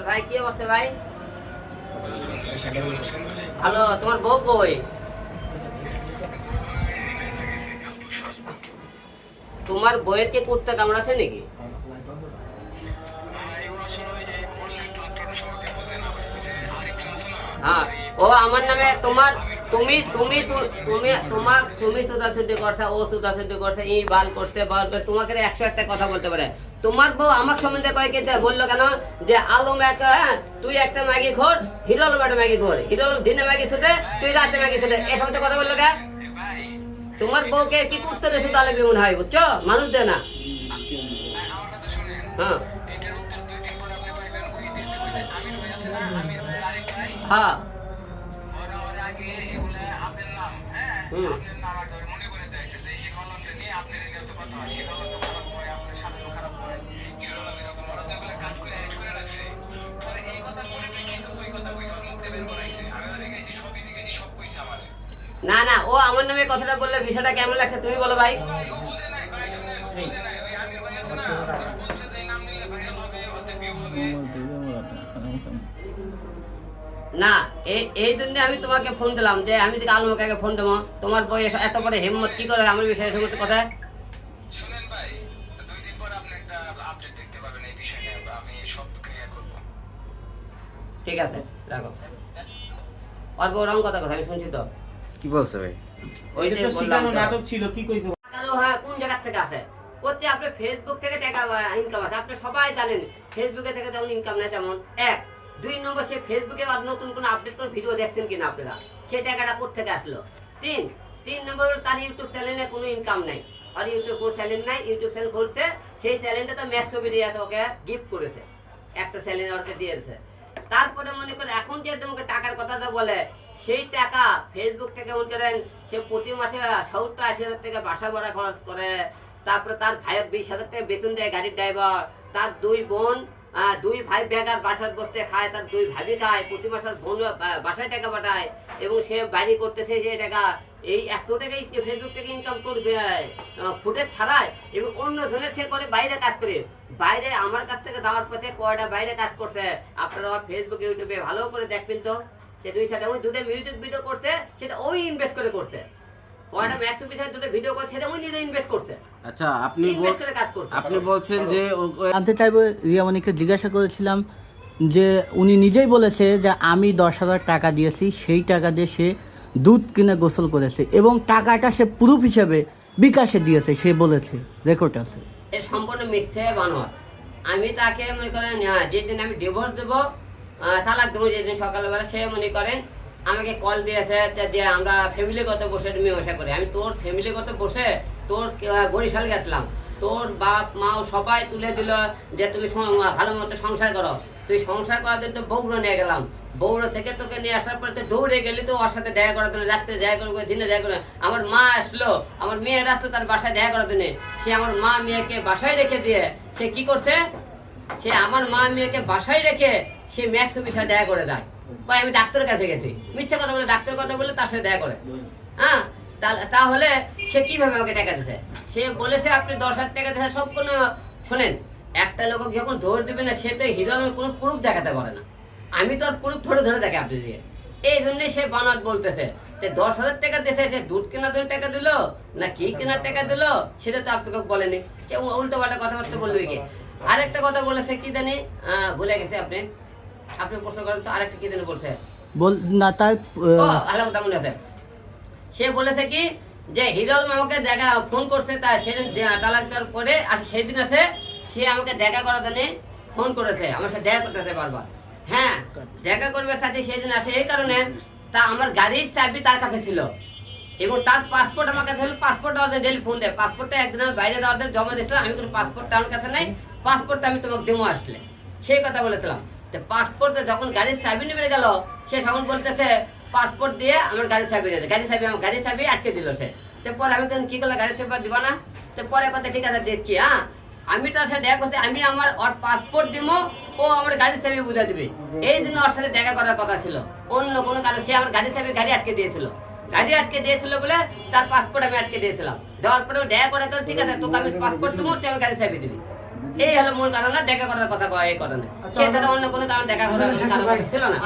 ভাই, কি অবস্থা ভাই? তোমার বউ কই? তোমার বইয়ের কে কুর্তা কামড়াছে নাকি? হ্যাঁ ও আমার নামে তোমার তুমি তুমি তুমি তোমার তুমি সুদাসুদ্ধি করছে ও সুদাসুদ্ধি করছে এই বাল করতে বাল করতে তোমাকে একশো একটা কথা বলতে পারে। তোমার বউ আমার সম্বন্ধে কয় কে বলল কেন? যে আলম এক হ্যাঁ তুই একটা ম্যাগি ঘোর হিরো আলম একটা ম্যাগি ঘোর হিরো আলম দিনে ম্যাগি ছুটে তুই রাতে ম্যাগি ছুটে এই সম্বন্ধে কথা বলল কে? তোমার বউকে কি করতে রে শুধু আলেবি মনে হয় বুঝছ? মানুষ দে না। হ্যাঁ। হ্যাঁ। না না ও আমার নামে কথাটা বললে ভিসাটা কেমন লাগছে তুমি বলো ভাই। না এই জন্য আমি তোমাকে ফোন দিলাম যে আমি যদি আলম কাকে ফোন দেবো তোমার বই এসে এত বড় হিম্মত কি করে আমার বিষয়ে এসে করতে কথা? শুনেন ভাই দুই দিন পর আপনি একটা আপডেট দেখতে পাবেন এই বিষয় আমি সব ক্লিয়ার করব। ঠিক আছে রাখো। অল্প রং কথা কথা আমি শুনছি তো। কি বলছে ভাই? ওই যে তো। শিখানো নাটক ছিল কি কইছে? টাকারও হ্যাঁ কোন জায়গা থেকে আসে? করতে আপনি ফেসবুক থেকে টাকা ইনকাম আছে আপনি সবাই জানেন ফেসবুকে থেকে তেমন ইনকাম নেই তেমন। এক দুই নম্বর সে ফেসবুকে আর নতুন কোনো আপডেট কোনো ভিডিও দেখছেন কিনা আপনারা? সেই টাকাটা কোথ থেকে আসলো? তিন তিন নম্বর তার ইউটিউব চ্যানেলে কোনো ইনকাম নাই। আর ইউটিউব কোনো চ্যানেল নাই ইউটিউব চ্যানেল খুলছে, সেই চ্যানেলটা তো ম্যাক্স ছবি ওকে গিফট করেছে। একটা চ্যানেল ওকে দিয়েছে। তারপরে মনে করে এখন যে তোমাকে টাকার কথাটা বলে, সেই টাকা ফেসবুক থেকে মনে করেন সে প্রতি মাসে সত্তর, আশি হাজার টাকা বাসা ভাড়া খরচ করে, তারপরে তার ভাইয়ের বিশ হাজার টাকা বেতন দেয় গাড়ির ড্রাইভার তার দুই বোন দুই ভাই বেকার বাসার বসতে খায়, তার দুই ভাবি খায়, প্রতি মাসের বোন বাসায় টাকা পাঠায় এবং সে বাড়ি করতেছে সেই টাকা। এই এত টাকাই ফেসবুক থেকে ইনকাম করবে? ফুটেজ ছাড়ায় এবং অন্য ধরনের সে করে বাইরে কাজ করে। বাইরে আমার কাছ থেকে দেওয়ার পথে কয়টা বাইরে কাজ করছে? আপনারা ফেসবুক ইউটিউবে ভালো করে দেখবেন তো। সে দুই সাথে, ওই দুটো মিউজিক ভিডিও করছে, সেটা ওই ইনভেস্ট করে করছে। কয়টা ম্যাক্স পিছনে দুটো ভিডিও করছে সেটা ওই নিজে ইনভেস্ট করছে। আচ্ছা আপনি ইনভেস্ট করে কাজ করছে। আপনি বলছেন যে জানতে চাইব রিয়ামণিকে জিজ্ঞাসা করেছিলাম যে উনি নিজেই বলেছে যে আমি দশ হাজার টাকা দিয়েছি সেই টাকা দিয়ে সে দুধ কিনে গোসল করেছে এবং টাকাটা সে প্রুফ হিসেবে বিকাশে দিয়েছে সে বলেছে রেকর্ড আছে। এ সম্পূর্ণ মিথ্যে বানোয়ার। আমি তাকে মনে করেন হ্যাঁ যেদিন আমি ডিভোর্স দেবো আহ, তালাক দেবো যেদিন সকালবেলা সে মনে করেন আমাকে কল দিয়েছে দিয়ে আমরা ফ্যামিলিগত বসে মীমাংসা করি। আমি তোর ফ্যামিলিগত বসে তোর বরিশাল গেছিলাম। তোর বাপ, মাও সবাই তুলে দিল যে তুমি ভালো মতো সংসার করো। তুই সংসার করার জন্য বৌড়ো নিয়ে গেলাম। বৌড়ো থেকে তোকে নিয়ে আসার পরে তো দৌড়ে গেলি তো ওর সাথে দেখা করার জন্য, রাত্রে দেখা করব দিনে দেখা করে আমার মা আসলো, আমার মেয়ের আসলো তার বাসায় দেখা করার জন্য। সে আমার মা মেয়েকে বাসায় রেখে দিয়ে, সে কি করছে? সে আমার মা মেয়েকে বাসায় রেখে সে ম্যাক্স বিষয়ে দেখা করে দেয়। কয় আমি ডাক্তারের কাছে গেছি। মিথ্যা কথা বলে, ডাক্তারের কথা বলে তার সাথে দেখা করে। হ্যাঁ? তাহলে সে কীভাবে আমাকে টাকা দিছে সে বলেছে, আপনি দশ হাজার টাকা দিয়েছে সব কোনো, শোনেন, একটা লোক যখন দৌড় দিবে না, সে তো হিরো কোনো প্রুফ দেখাতে পারে না। আমি তো আর প্রুফ ধরে ধরে দেখে আপনি দিয়ে এই জন্যই সে বানাত বলতেছে যে, দশ হাজার টাকা দিয়েছে, সে দুধ কেনার জন্য টাকা দিল, না কি কেনার টাকা দিল, সেটা তো আপনাকে বলেনি। সে উল্টো পাল্টা কথাবার্তা বলবে কি আরেকটা কথা বলেছে, কি জানি? ভুলে গেছে আপনি। আপনি প্রশ্ন করেন তো আরেকটা কি জানি বলছে? বল না তার ও আহ, আলামটা মনে আছে। সে বলেছে কি যে হিরল আমাকে দেখা ফোন করছে তার সেদিন যে- তালাক দেওয়ার পরে আর সেদিন আছে সে আমাকে দেখা করার জন্য ফোন করেছে আমার সাথে দেখা করতেছে বারবার। হ্যাঁ দেখা করবে সাথে সেদিন আসে এই কারণে তা আমার গাড়ির চাবি তার কাছে ছিল। এবং তার পাসপোর্ট আমার কাছে হলো পাসপোর্ট আমাদের ডেলি ফোন দেয়। পাসপোর্টটা একদিনের বাইরে দেওয়ার জন্য জমা দিয়েছিলাম আমি কোনো পাসপোর্টটা আমার কাছে নাই পাসপোর্টটা আমি তোমাকে দেবো আসলে। সেই কথা বলেছিলাম। তো পাসপোর্টে যখন গাড়ির চাবি নেবে গেল, সে তখন বলতেছে পাসপোর্ট দিয়ে আমার গাড়ির চাবি নিয়ে দে। গাড়ির চাবি, আমার গাড়ির চাবি আটকে দিল সে। তো পরে আমি তখন কি করলাম গাড়ির চাবি দিবা না? তো পরে কথা ঠিক আছে দেখছি হ্যাঁ? আমি তার সাথে দেখা করতে আমি আমার ওর পাসপোর্ট দিব ও আমার গাড়ির চাবি বুঝা দিবে। এই দিন ওর সাথে দেখা করার কথা ছিল। অন্য কোনো কারণ সে আমার গাড়ির চাবি গাড়ি আটকে দিয়েছিল। গাড়ি আটকে দিয়েছিল বলে তার পাসপোর্ট আমি আটকে দিয়েছিলাম। দেওয়ার পরে দেখা করে ঠিক আছে, তোকে আমি পাসপোর্ট দেবো তুই আমার গাড়ি চাবি দিবি। এই হলো মূল কারণ দেখা করার কথা কয় এই কারণে সে তারা অন্য কোনো কারণ দেখা করার কারণ ছিল না